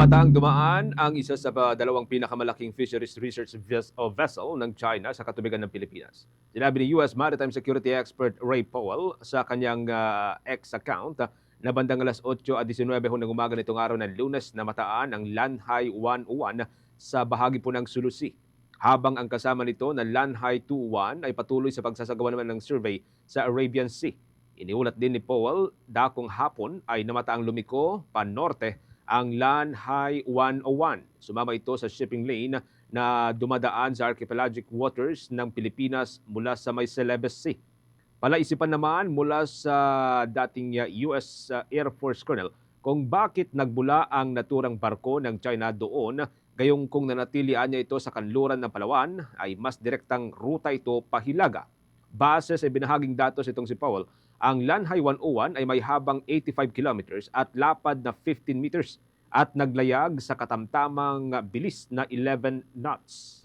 Namataang dumaan ang isa sa pa- dalawang pinakamalaking fisheries research vessel ng China sa katubigan ng Pilipinas. Sinabi ni U.S. Maritime Security Expert Ray Powell sa kanyang ah, X account ah, na bandang alas 8 at 19 ho ng umaga nitong araw ng lunes na mataan ang Lanhai 101 sa bahagi po ng Sulusi. Habang ang kasama nito na Lanhai 21 ay patuloy sa pagsasagawa naman ng survey sa Arabian Sea. Iniulat din ni Powell, dakong hapon ay namataang lumiko pa norte ang Lanhai 101. Sumama ito sa shipping lane na dumadaan sa archipelagic waters ng Pilipinas mula sa may Celebes Sea. Palaisipan naman mula sa dating uh, US uh, Air Force Colonel kung bakit nagbula ang naturang barko ng China doon gayong kung nanatilian niya ito sa kanluran ng Palawan ay mas direktang ruta ito pahilaga. Base sa binahaging datos itong si Powell, ang Lanhai 101 ay may habang 85 kilometers at lapad na 15 meters at naglayag sa katamtamang bilis na 11 knots.